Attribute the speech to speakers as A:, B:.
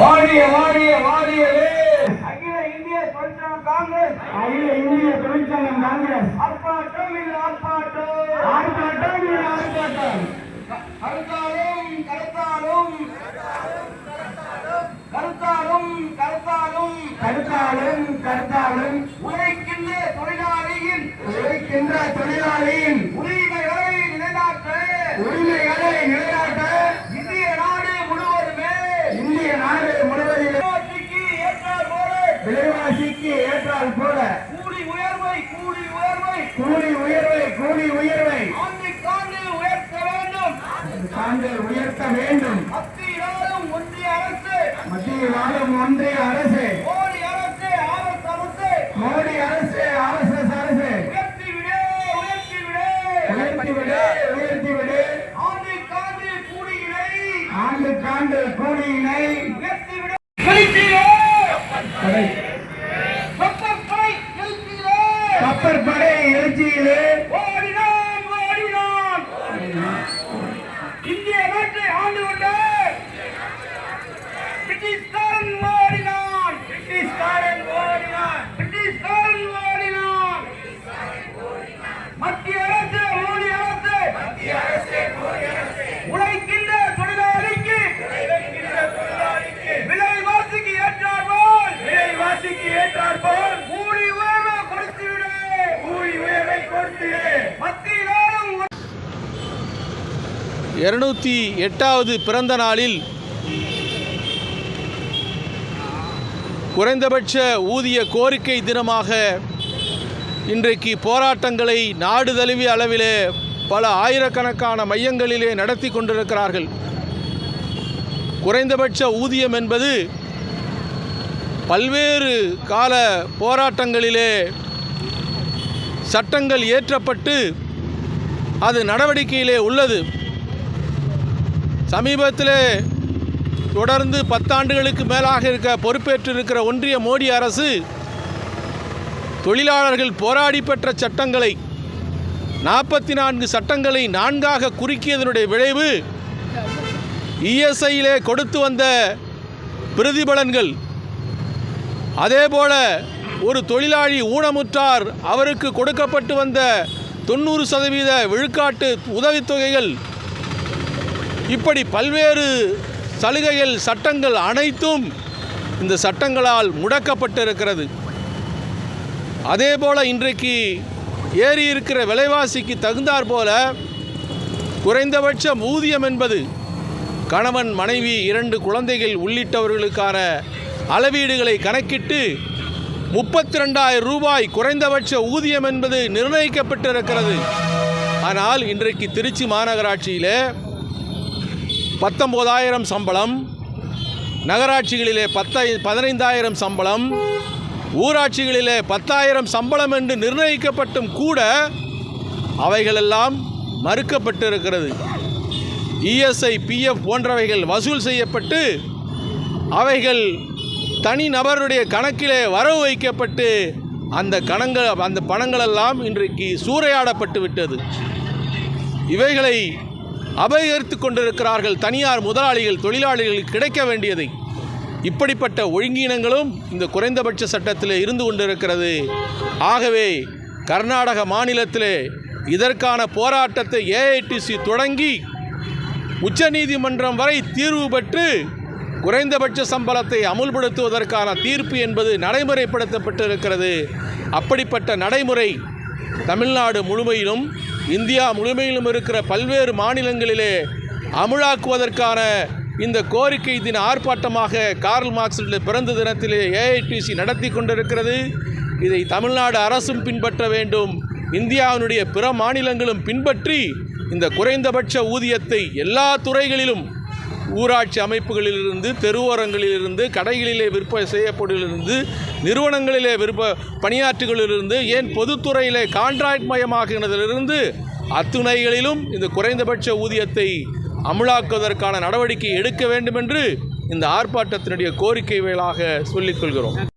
A: வாரிய வாரிய வாரியவே அகில இந்திய தொழிற்சங்க காங்கிரஸ்.
B: அகில இந்திய தொழிற்சங்கம் காங்கிரஸ்.
A: ஆர்ப்பாட்டம் இது ஆர்ப்பாட்டம்
B: ஆர்ப்பாட்டம் இது ஆர்ப்பாட்டம்
A: கருத்தாலும் கருத்தாலும். கருத்தாலும் கருத்தாலும்.
B: கருத்தாலும் கருத்தாலும்.
A: உழைக்கின்ற தொழிலாளியின்.
B: உழைக்கின்ற தொழிலாளியின்
A: உரிமைகளை நிலைநாட்ட
B: உரிமைகளை நிலைநாட்ட
A: இந்திய நாடு முழுவதுமே
B: இந்திய நாடு முழுவதிலும்
A: ஆட்சிக்கு ஏற்றார் போல
B: விலைவாசிக்கு ஏற்றால் போல
A: கூலி உயர்வை கூலி உயர்வை
B: கூலி உயர்வை கூலி உயர்வை
A: ஆண்டுக்காண்டு உயர்த்த வேண்டும்
B: சான்று உயர்த்த வேண்டும்
A: மத்தியிலாலும் ஒன்றிய அரசு
B: மத்தியில் ஆளும் ஒன்றிய அரசு.
A: மோடி அரசு ஆர்எஸ் அரசு.
B: மோடி அரசு ஆர்எஸ்எஸ் அரசு.
A: உயர்த்தி விடு உயர்த்தி விடு
B: உயர்த்திவிடு உயர்த்திவிடு.
A: ஆண்டுக்காண்டு கூலியினை
B: ஆண்டுக்காண்டு கூலியினை
A: உயர்த்தி விடு செலுத்திடு
B: படை
A: செலுத்திடு
B: கப்பற்படை எழுச்சியிலே
A: ஓடினான் ஓடினான். இந்திய நாட்டை ஆண்டு கொண்ட ஓடினான் பிரிட்டிஷ்காரன் ஓடினான் பிரிட்டிஷ்காரன் ஓடினான் மத்திய அரசு மோடி அரசு மத்திய அரசு உழைக்கின்ற தொழிலாளிக்கு விலைவாசிக்கு ஏற்றாற்போல் விலைவாசிக்கு ஏற்றாற்போல் கூலி உயர்வை கொடுத்து விடு கூலி உயர்வை கொடுத்து மத்தியிலாலும்
C: இருநூத்தி எட்டாவது பிறந்த நாளில் குறைந்தபட்ச ஊதிய கோரிக்கை தினமாக இன்றைக்கு போராட்டங்களை நாடு தழுவிய அளவிலே பல ஆயிரக்கணக்கான மையங்களிலே நடத்தி கொண்டிருக்கிறார்கள். குறைந்தபட்ச ஊதியம் என்பது பல்வேறு கால போராட்டங்களிலே சட்டங்கள் இயற்றப்பட்டு அது நடவடிக்கையிலே உள்ளது. சமீபத்திலே தொடர்ந்து பத்தாண்டுகளுக்கு மேலாக இருக்க பொறுப்பேற்றிருக்கிற ஒன்றிய மோடி அரசு தொழிலாளர்கள் போராடி பெற்ற சட்டங்களை நாற்பத்தி நான்கு சட்டங்களை நான்காக குறுக்கியதனுடைய விளைவு இஎஸ்ஐயிலே கொடுத்து வந்த பிரதிபலன்கள். அதேபோல ஒரு தொழிலாளி ஊனமுற்றார் அவருக்கு கொடுக்கப்பட்டு வந்த தொண்ணூறு சதவீத விழுக்காட்டு உதவித்தொகைகள் இப்படி பல்வேறு சலுகைகள் சட்டங்கள் அனைத்தும் இந்த சட்டங்களால் முடக்கப்பட்டிருக்கிறது. அதேபோல இன்றைக்கு ஏறி இருக்கிற விலைவாசிக்கு தகுந்தாற் போல குறைந்தபட்ச ஊதியம் என்பது கணவன் மனைவி இரண்டு குழந்தைகள் உள்ளிட்டவர்களுக்கான அளவீடுகளை கணக்கிட்டு முப்பத்தி ரெண்டாயிரம் ரூபாய் குறைந்தபட்ச ஊதியம் என்பது நிர்ணயிக்கப்பட்டிருக்கிறது. ஆனால் இன்றைக்கு திருச்சி மாநகராட்சியிலே பத்தொம்போதாயிரம் சம்பளம் நகராட்சிகளிலே பத்தை பதினைந்தாயிரம் சம்பளம் ஊராட்சிகளிலே பத்தாயிரம் சம்பளம் என்று நிர்ணயிக்கப்பட்டும் கூட அவைகளெல்லாம் மறுக்கப்பட்டிருக்கிறது. இஎஸ்ஐ பிஎஃப் போன்றவைகள் வசூல் செய்யப்பட்டு அவைகள் தனி நபருடைய கணக்கிலே வரவு வைக்கப்பட்டு அந்த கணங்கள் அந்த பணங்களெல்லாம் இன்றைக்கு சூறையாடப்பட்டு விட்டது. இவைகளை அபகரித்து கொண்டிருக்கிறார்கள். தனியார் முதலாளிகள் தொழிலாளிகள் கிடைக்க வேண்டியதை. இப்படிப்பட்ட ஒழுங்கீனங்களும் இந்த குறைந்தபட்ச சட்டத்தில் இருந்து கொண்டிருக்கிறது. ஆகவே கர்நாடக மாநிலத்திலே இதற்கான போராட்டத்தை ஏஐடிசி தொடங்கி உச்சநீதிமன்றம் வரை தீர்வு பெற்று குறைந்தபட்ச சம்பளத்தை அமுல்படுத்துவதற்கான தீர்ப்பு என்பது நடைமுறைப்படுத்தப்பட்டிருக்கிறது. அப்படிப்பட்ட நடைமுறை தமிழ்நாடு முழுமையிலும் இந்தியா முழுமையிலும் இருக்கிற பல்வேறு மாநிலங்களிலே அமுலாக்குவதற்கான இந்த கோரிக்கை தின ஆர்ப்பாட்டமாக கார்ல் மார்க்ஸுடைய பிறந்த தினத்திலே ஏஐடிசி நடத்தி கொண்டிருக்கிறது. இதை தமிழ்நாடு அரசும் பின்பற்ற வேண்டும். இந்தியாவினுடைய பிற மாநிலங்களும் பின்பற்றி இந்த குறைந்தபட்ச ஊதியத்தை எல்லா துறைகளிலும் ஊராட்சி அமைப்புகளிலிருந்து தெருவோரங்களிலிருந்து கடைகளிலே விற்பனை செய்யப்படுவதிலிருந்து நிறுவனங்களிலே விற்ப பணியாற்றுகளிலிருந்து ஏன் பொதுத்துறையிலே கான்ட்ராக்ட் மயமாகினதிலிருந்து அத்துணைகளிலும் இந்த குறைந்தபட்ச ஊதியத்தை அமுலாக்குவதற்கான நடவடிக்கை எடுக்க வேண்டும் என்று இந்த ஆர்ப்பாட்டத்தினுடைய கோரிக்கைகளாக சொல்லிக்கொள்கிறோம்